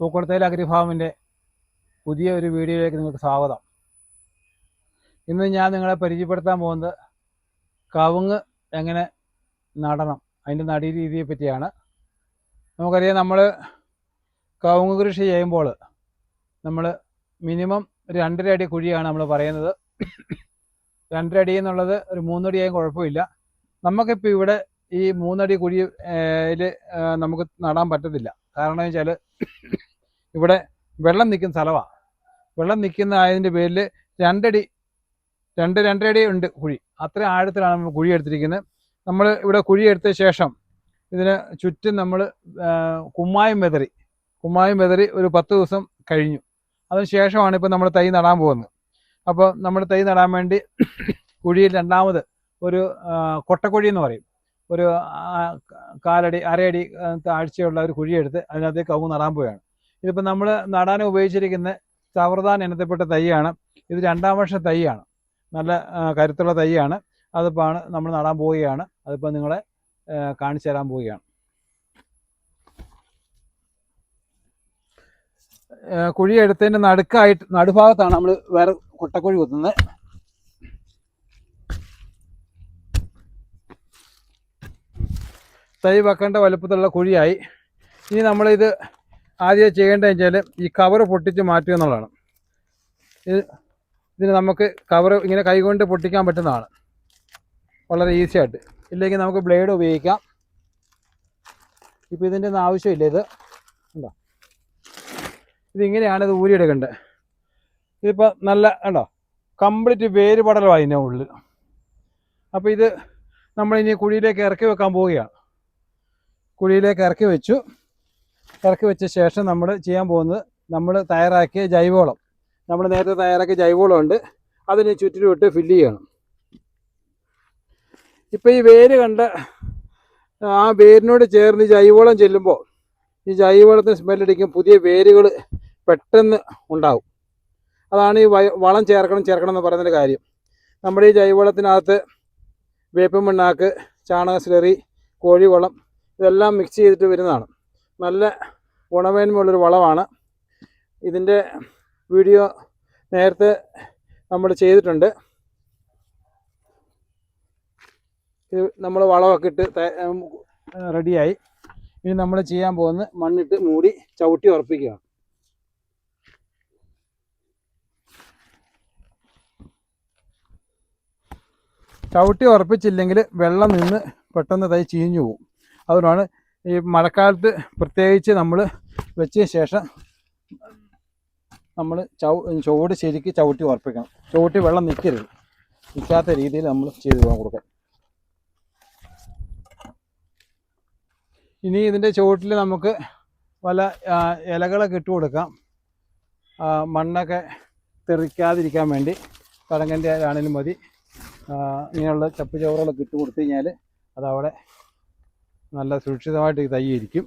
പൂക്കുളത്തേൽ അഗ്രിഫാമിന്റെ പുതിയ ഒരു വീഡിയോയിലേക്ക് നിങ്ങൾക്ക് സ്വാഗതം. ഇന്ന് ഞാൻ നിങ്ങളെ പരിചയപ്പെടുത്താൻ പോകുന്നത് കവുങ്ങ് എങ്ങനെ നടണം അതിന്റെ നടീ രീതിയെ പറ്റിയാണ് നമുക്കറിയാം നമ്മൾ കവുങ്ങ് കൃഷി ചെയ്യുമ്പോൾ നമ്മൾ മിനിമം രണ്ടര അടി കുഴിയാണ് നമ്മൾ പറയുന്നത്. രണ്ടര അടി എന്നുള്ളത് ഒരു മൂന്നടിയായും കുഴപ്പമില്ല. നമുക്കിപ്പോൾ ഇവിടെ ഈ മൂന്നടി കുഴിയിൽ നമുക്ക് നടാൻ പറ്റത്തില്ല. കാരണം വെച്ചാൽ ഇവിടെ വെള്ളം നിൽക്കുന്ന സ്ഥലമാണ് വെള്ളം നിൽക്കുന്ന ആയതിന്റെ പേരിൽ രണ്ടടി രണ്ട് രണ്ടടി ഉണ്ട് കുഴി. അത്ര ആഴത്തിലാണ് നമ്മൾ കുഴി എടുത്തിരിക്കുന്നത്. നമ്മൾ ഇവിടെ കുഴി എടുത്ത ശേഷം ഇതിന് ചുറ്റും നമ്മൾ കുമ്മായം വെതറി. കുമ്മായം വെതറി ഒരു പത്ത് ദിവസം കഴിഞ്ഞു. അതിന് ശേഷമാണ് ഇപ്പോൾ നമ്മൾ തൈ നടാൻ പോകുന്നത്. അപ്പോൾ നമ്മൾ തൈ നടാൻ വേണ്ടി കുഴിയിൽ രണ്ടാമത് ഒരു കൊട്ടക്കുഴി എന്ന് പറയും. ഒരു കാലടി അരയടി താഴ്ചയുള്ള ഒരു കുഴിയെടുത്ത് അതിനകത്തേക്ക് കവുങ്ങ് നടാൻ പോവുകയാണ്. ഇതിപ്പോൾ നമ്മൾ നടാൻ ഉപയോഗിച്ചിരിക്കുന്ന സവർദാൻ ഇനത്തിൽപ്പെട്ട തൈയാണ്. ഇത് രണ്ടാം വർഷ തൈയാണ്. നല്ല കരുത്തുള്ള തൈയാണ്. അതിപ്പോൾ നമ്മൾ നടാൻ പോവുകയാണ്. അതിപ്പോൾ നിങ്ങളെ കാണിച്ചു തരാൻ പോവുകയാണ്. കുഴിയെടുത്തതിന്റെ നടുക്കായിട്ട് നടുഭാഗത്താണ് നമ്മൾ വേറെ കൊട്ടക്കുഴി കുത്തുന്നത്. തൈ വെക്കേണ്ട വലുപ്പത്തിലുള്ള കുഴിയായി. ഇനി നമ്മളിത് ആദ്യം ചെയ്യേണ്ടത് വെച്ചാൽ ഈ കവർ പൊട്ടിച്ച് മാറ്റുക എന്നുള്ളതാണ്. ഇത് ഇതിന് നമുക്ക് കവർ ഇങ്ങനെ കൈകൊണ്ട് പൊട്ടിക്കാൻ പറ്റുന്നതാണ്. വളരെ ഈസി ആയിട്ട്. ഇല്ലെങ്കിൽ നമുക്ക് ബ്ലേഡ് ഉപയോഗിക്കാം. ഇപ്പോൾ ഇതിന്റെ ഒന്നും ആവശ്യമില്ല ഇത്. ഉണ്ടോ ഇതിങ്ങനെയാണ് ഇത് ഊരിയെടുക്കേണ്ടത്. ഇതിപ്പോൾ നല്ല ഉണ്ടോ കംപ്ലീറ്റ് വേര് പടലമാണ് ഇതിന്റെ ഉള്ളിൽ അപ്പോൾ ഇത് നമ്മളിനി കുഴിയിലേക്ക് ഇറക്കി വെക്കാൻ പോവുകയാണ്. കുഴിയിലേക്ക് ഇറക്കി വെച്ചു. ഇറക്കി വെച്ച ശേഷം നമ്മൾ ചെയ്യാൻ പോകുന്നത് നമ്മൾ തയ്യാറാക്കിയ ജൈവവളം. നമ്മൾ നേരത്തെ തയ്യാറാക്കിയ ജൈവവളം ഉണ്ട്. അതിന് ചുറ്റിലും ഇട്ട് ഫില്ല് ചെയ്യണം. ഇപ്പം ഈ വേര് കണ്ട ആ വേരിനോട് ചേർന്ന് ജൈവവളം ചെല്ലുമ്പോൾ ഈ ജൈവവളത്തിന് സ്മെല്ലടിക്കും പുതിയ വേരുകൾ പെട്ടെന്ന് ഉണ്ടാവും. അതാണ് ഈ വളം ചേർക്കണം ചേർക്കണം എന്ന് പറയുന്നൊരു കാര്യം. നമ്മുടെ ഈ ജൈവവളത്തിനകത്ത് വേപ്പൻ മണ്ണാക്ക് ചാണക സ്ലറി കോഴിവളം ഇതെല്ലാം മിക്സ് ചെയ്തിട്ട് വരുന്നതാണ്. നല്ല ഗുണമേന്മയുള്ളൊരു വളമാണ്. ഇതിന്റെ വീഡിയോ നേരത്തെ നമ്മൾ ചെയ്തിട്ടുണ്ട്. ഇത് നമ്മൾ വളമൊക്കെ ഇട്ട് റെഡിയായി. ഇനി നമ്മൾ ചെയ്യാൻ പോകുന്ന മണ്ണിട്ട് മൂടി ചവിട്ടി ഉറപ്പിക്കുക. ചവിട്ടി ഉറപ്പിച്ചില്ലെങ്കിൽ വെള്ളം നിന്ന് പെട്ടെന്ന് തൈ ചീഞ്ഞു പോകും അതുകൊണ്ടാണ് ഈ മഴക്കാലത്ത് പ്രത്യേകിച്ച് നമ്മൾ വെച്ചതിന് ശേഷം നമ്മൾ ചൗ ചുവട് ശരിക്ക് ചവിട്ടി ഉറപ്പിക്കണം. ചവിട്ടി വെള്ളം നിൽക്കരുത് നിൽക്കാത്ത രീതിയിൽ നമ്മൾ ചെയ്ത് പോകാൻ കൊടുക്കാം. ഇനി ഇതിന്റെ ചുവട്ടിൽ നമുക്ക് പല ഇലകളൊക്കെ ഇട്ട് കൊടുക്കാം. മണ്ണൊക്കെ തെറിക്കാതിരിക്കാൻ വേണ്ടി കടങ്ങന്റെ ആണെങ്കിലും മതി. ഇങ്ങനെയുള്ള ചപ്പ് ചോറുകളൊക്കെ ഇട്ട് കൊടുത്തു കഴിഞ്ഞാൽ അതവിടെ നല്ല സുരക്ഷിതമായിട്ട് ഈ തൈ ഇരിക്കും.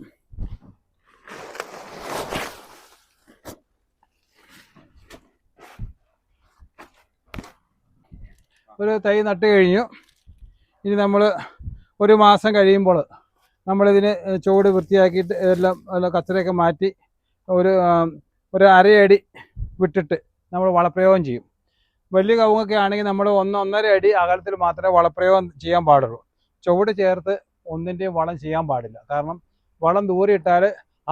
ഒരു തൈ നട്ട് കഴിഞ്ഞു. ഇനി നമ്മൾ ഒരു മാസം കഴിയുമ്പോൾ നമ്മളിതിന് ചുവട് വൃത്തിയാക്കിയിട്ട് എല്ലാം എല്ലാം കച്ചറയൊക്കെ മാറ്റി ഒരു ഒരു അരയടി വിട്ടിട്ട് നമ്മൾ വളപ്രയോഗം ചെയ്യും. വലിയ കവുങ്ങൊക്കെ ആണെങ്കിൽ നമ്മൾ ഒന്ന് ഒന്നര അടി അകലത്തിൽ മാത്രമേ വളപ്രയോഗം ചെയ്യാൻ പാടുള്ളൂ. ചുവട് ചേർത്ത് ഒന്നിന്റെയും വളം ചെയ്യാൻ പാടില്ല. കാരണം വളം ദൂരെ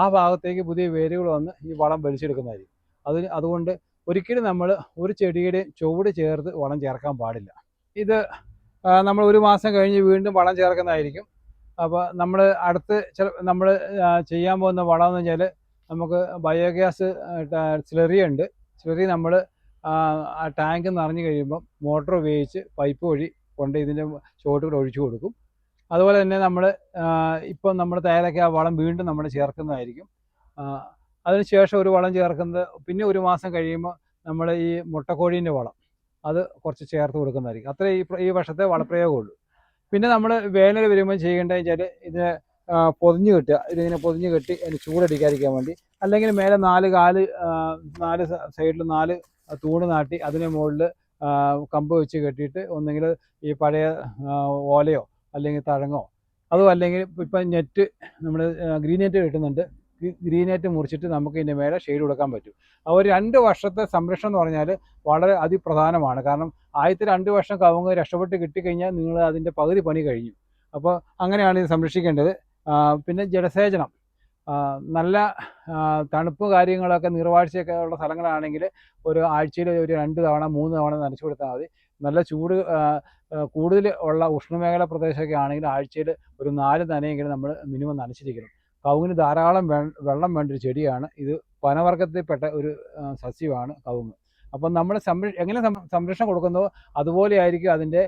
ആ ഭാഗത്തേക്ക് പുതിയ വേരുകൾ വന്ന് ഈ വളം വലിച്ചെടുക്കുന്നതായിരിക്കും. അതിന് അതുകൊണ്ട് ഒരിക്കലും നമ്മൾ ഒരു ചെടിയുടെയും ചുവട് ചേർത്ത് വളം ചേർക്കാൻ പാടില്ല. ഇത് നമ്മൾ ഒരു മാസം കഴിഞ്ഞ് വീണ്ടും വളം ചേർക്കുന്നതായിരിക്കും. അപ്പോൾ നമ്മൾ അടുത്ത് ചില നമ്മൾ ചെയ്യാൻ പോകുന്ന വളം എന്ന് വെച്ചാൽ നമുക്ക് ബയോഗ്യാസ് സ്ലറി ഉണ്ട്. സ്ലറി നമ്മൾ ടാങ്ക് നിറഞ്ഞു കഴിയുമ്പം മോട്ടോർ ഉപയോഗിച്ച് പൈപ്പ് വഴി കൊണ്ട് ഇതിന്റെ ചുവട്ടുകൂടെ ഒഴിച്ചു കൊടുക്കും. അതുപോലെ തന്നെ നമ്മൾ ഇപ്പം നമ്മൾ തയ്യാറാക്കിയ ആ വളം വീണ്ടും നമ്മൾ ചേർക്കുന്നതായിരിക്കും. അതിനുശേഷം ഒരു വളം ചേർക്കുന്നത് പിന്നെ ഒരു മാസം കഴിയുമ്പോൾ നമ്മൾ ഈ മുട്ടക്കോഴീന്റെ വളം അത് കുറച്ച് ചേർത്ത് കൊടുക്കുന്നതായിരിക്കും. അത്രേ ഈ ഈ വർഷത്തെ വളപ്രയോഗമുള്ളൂ. പിന്നെ നമ്മൾ വേനൽ വരുമ്പോൾ ചെയ്യേണ്ടത് വെച്ചാൽ ഇതിനെ പൊതിഞ്ഞ് കെട്ടുക. ഇതിങ്ങനെ പൊതിഞ്ഞ് കെട്ടി അതിന് ചൂടടിക്കാതിരിക്കാൻ വേണ്ടി. അല്ലെങ്കിൽ മേലെ നാല് കാൽ നാല് സൈഡിൽ നാല് തൂണ് നാട്ടി അതിന് മുകളിൽ കമ്പ് വെച്ച് കെട്ടിയിട്ട് ഒന്നെങ്കിൽ ഈ പഴയ ഓലയോ അല്ലെങ്കിൽ തഴങ്ങോ? അതോ അല്ലെങ്കിൽ ഇപ്പം നെറ്റ് നമ്മൾ ഗ്രീൻ നെറ്റ് കിട്ടുന്നുണ്ട്. ഗ്രീൻ നെറ്റ് മുറിച്ചിട്ട് നമുക്ക് ഇതിന്റെ മേലെ ഷെയ്ഡ് കൊടുക്കാൻ പറ്റും. ആ ഒരു രണ്ട് വർഷത്തെ സംരക്ഷണം എന്ന് പറഞ്ഞാൽ വളരെ അതിപ്രധാനമാണ്. കാരണം ആദ്യത്തെ രണ്ട് വർഷം കവുങ്ങ് രക്ഷപ്പെട്ട് കിട്ടിക്കഴിഞ്ഞാൽ നിങ്ങൾ അതിന്റെ പകുതി പണി കഴിഞ്ഞു. അപ്പോൾ അങ്ങനെയാണ് ഇത് സംരക്ഷിക്കേണ്ടത്. പിന്നെ ജലസേചനം. നല്ല തണുപ്പ് കാര്യങ്ങളൊക്കെ നീർവാഴ്ചയൊക്കെ ഉള്ള സ്ഥലങ്ങളാണെങ്കിൽ ഒരു ആഴ്ചയിൽ ഒരു രണ്ട് തവണ മൂന്ന് തവണ നനച്ചു കൊടുത്താൽ മതി. നല്ല ചൂട് കൂടുതൽ ഉള്ള ഉഷ്ണമേഖല പ്രദേശമൊക്കെ ആണെങ്കിൽ ആഴ്ചയിൽ ഒരു നാല് നനയെങ്കിലും നമ്മൾ മിനിമം നനച്ചിരിക്കണം. കവുങ്ങിന് ധാരാളം വെള്ളം വേണ്ട ഒരു ചെടിയാണ്. ഇത് വനവർഗത്തിൽപ്പെട്ട ഒരു സസ്യമാണ് കവുങ്ങ്. അപ്പം നമ്മൾ സംരക്ഷ എങ്ങനെ സംരക്ഷണം കൊടുക്കുന്നതോ അതുപോലെ ആയിരിക്കും അതിന്റെ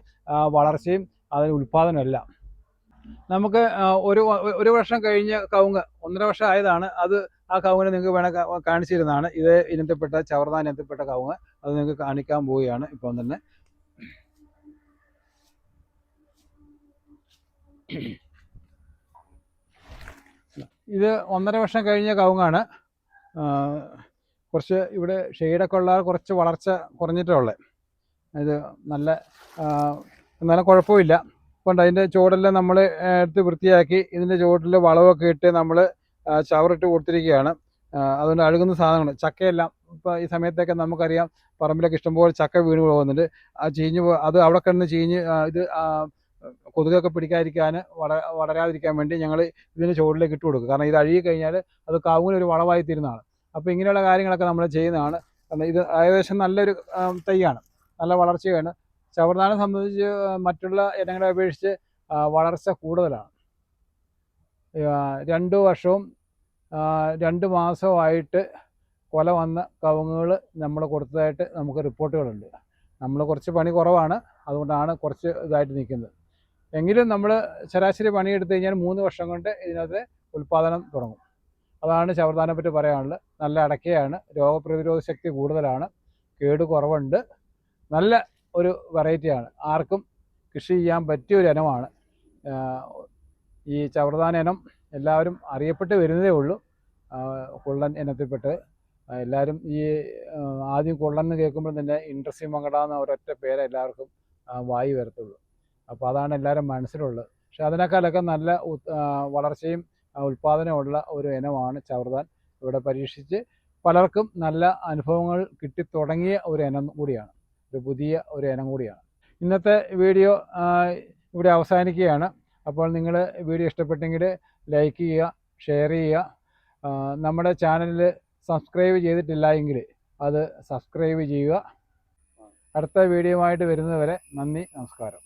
വളർച്ചയും അതിന്റെ ഉൽപ്പാദനവും എല്ലാം. നമുക്ക് ഒരു ഒരു വർഷം കഴിഞ്ഞ കവുങ്ങ് ഒന്നര വർഷം ആയതാണ്. അത് ആ കവുങ്ങിനെ നിങ്ങൾക്ക് വേണേൽ കാണിച്ചിരുന്നതാണ് ഇത് ഇനത്തിൽപ്പെട്ട ചവർദാൻ ഇനത്തിൽപ്പെട്ട കവുങ്ങ്. അത് നിങ്ങൾക്ക് കാണിക്കാൻ പോവുകയാണ്. ഇപ്പം തന്നെ ഇത് ഒന്നര വർഷം കഴിഞ്ഞ കവുങ്ങാണ്. കുറച്ച് ഇവിടെ ഷെയ്ഡൊക്കെ ഉള്ള കുറച്ച് വളർച്ച കുറഞ്ഞിട്ടുള്ളത് ഇത് നല്ല എന്നാലും കുഴപ്പമില്ല. കൊണ്ട് അതിന്റെ ചുവടെല്ലാം നമ്മൾ എടുത്ത് വൃത്തിയാക്കി ഇതിന്റെ ചുവട്ടിൽ വളവൊക്കെ ഇട്ട് നമ്മൾ ചവറിട്ട് കൊടുത്തിരിക്കുകയാണ്. അതുകൊണ്ട് അഴുകുന്ന സാധനങ്ങൾ ചക്കയെല്ലാം ഇപ്പോൾ ഈ സമയത്തൊക്കെ നമുക്കറിയാം പറമ്പിലൊക്കെ ഇഷ്ടംപോലെ ചക്ക വീണ് പോകുന്നുണ്ട്. ആ ചീഞ്ഞ് അത് അവിടെ കിടന്ന് ചീഞ്ഞ് ഇത് കൊതുകൊക്കെ പിടിക്കാതിരിക്കാൻ വട വളരാതിരിക്കാൻ വേണ്ടി ഞങ്ങൾ ഇതിന് ചുവട്ടിലേക്ക് ഇട്ട് കൊടുക്കും. കാരണം ഇത് അഴുകി കഴിഞ്ഞാൽ അത് കാവുങ്ങിന് ഒരു വളമായി തീരുന്നതാണ്. അപ്പോൾ ഇങ്ങനെയുള്ള കാര്യങ്ങളൊക്കെ നമ്മൾ ചെയ്യുന്നതാണ്. കാരണം ഇത് ഏകദേശം നല്ലൊരു തൈയാണ്. നല്ല വളർച്ചയാണ്. ചവർദാനെ സംബന്ധിച്ച് മറ്റുള്ള ഇനങ്ങളെ അപേക്ഷിച്ച് വളർച്ച കൂടുതലാണ്. രണ്ട് വർഷവും രണ്ട് മാസമായിട്ട് കൊല വന്ന കവുങ്ങുകൾ നമ്മൾ കൊടുത്തതായിട്ട് നമുക്ക് റിപ്പോർട്ടുകളുണ്ട്. നമ്മൾ കുറച്ച് പണി കുറവാണ്. അതുകൊണ്ടാണ് കുറച്ച് ഇതായിട്ട് നിൽക്കുന്നത്. എങ്കിലും നമ്മൾ ശരാശരി പണിയെടുത്തു കഴിഞ്ഞാൽ മൂന്ന് വർഷം കൊണ്ട് ഇതിനകത്ത് ഉൽപ്പാദനം തുടങ്ങും. അതാണ് ചവർദാനെ പറ്റി പറയാനുള്ളത്. നല്ല അടക്കയാണ്. രോഗപ്രതിരോധ ശക്തി കൂടുതലാണ്. കേട് കുറവുണ്ട്. നല്ല ഒരു വെറൈറ്റിയാണ് ആർക്കും കൃഷി ചെയ്യാൻ പറ്റിയ ഒരു ഇനമാണ്. ഈ ചവർദാന ഇനം എല്ലാവരും അറിയപ്പെട്ട് വരുന്നതേ ഉള്ളൂ. കുള്ളൻ ഇനത്തിൽപ്പെട്ട്. എല്ലാവരും ഈ ആദ്യം കുള്ളൻ എന്ന് കേൾക്കുമ്പോൾ തന്നെ ഇൻട്രസ്റ്റിംഗ് മങ്കട എന്ന ഒരൊറ്റ പേര് എല്ലാവർക്കും വായി വരത്തുള്ളൂ. അപ്പോൾ അതാണ് എല്ലാവരും മനസ്സിലുള്ളത്. പക്ഷെ അതിനേക്കാളൊക്കെ നല്ല വളർച്ചയും ഉൽപ്പാദനമുള്ള ഒരു ഇനമാണ് ചവർദാൻ. ഇവിടെ പരീക്ഷിച്ച് പലർക്കും നല്ല അനുഭവങ്ങൾ കിട്ടി തുടങ്ങിയ ഒരു ഇനം കൂടിയാണ്. ഒരു പുതിയ ഒരു ഇനം കൂടിയാണ്. ഇന്നത്തെ വീഡിയോ ഇവിടെ അവസാനിക്കുകയാണ്. അപ്പോൾ നിങ്ങൾ വീഡിയോ ഇഷ്ടപ്പെട്ടെങ്കിൽ ലൈക്ക് ചെയ്യുക ഷെയർ ചെയ്യുക. നമ്മുടെ ചാനലിൽ സബ്സ്ക്രൈബ് ചെയ്തിട്ടില്ല എങ്കിൽ അത് സബ്സ്ക്രൈബ് ചെയ്യുക. അടുത്ത വീഡിയോ ആയിട്ട് വരുന്നതുവരെ നന്ദി നമസ്കാരം.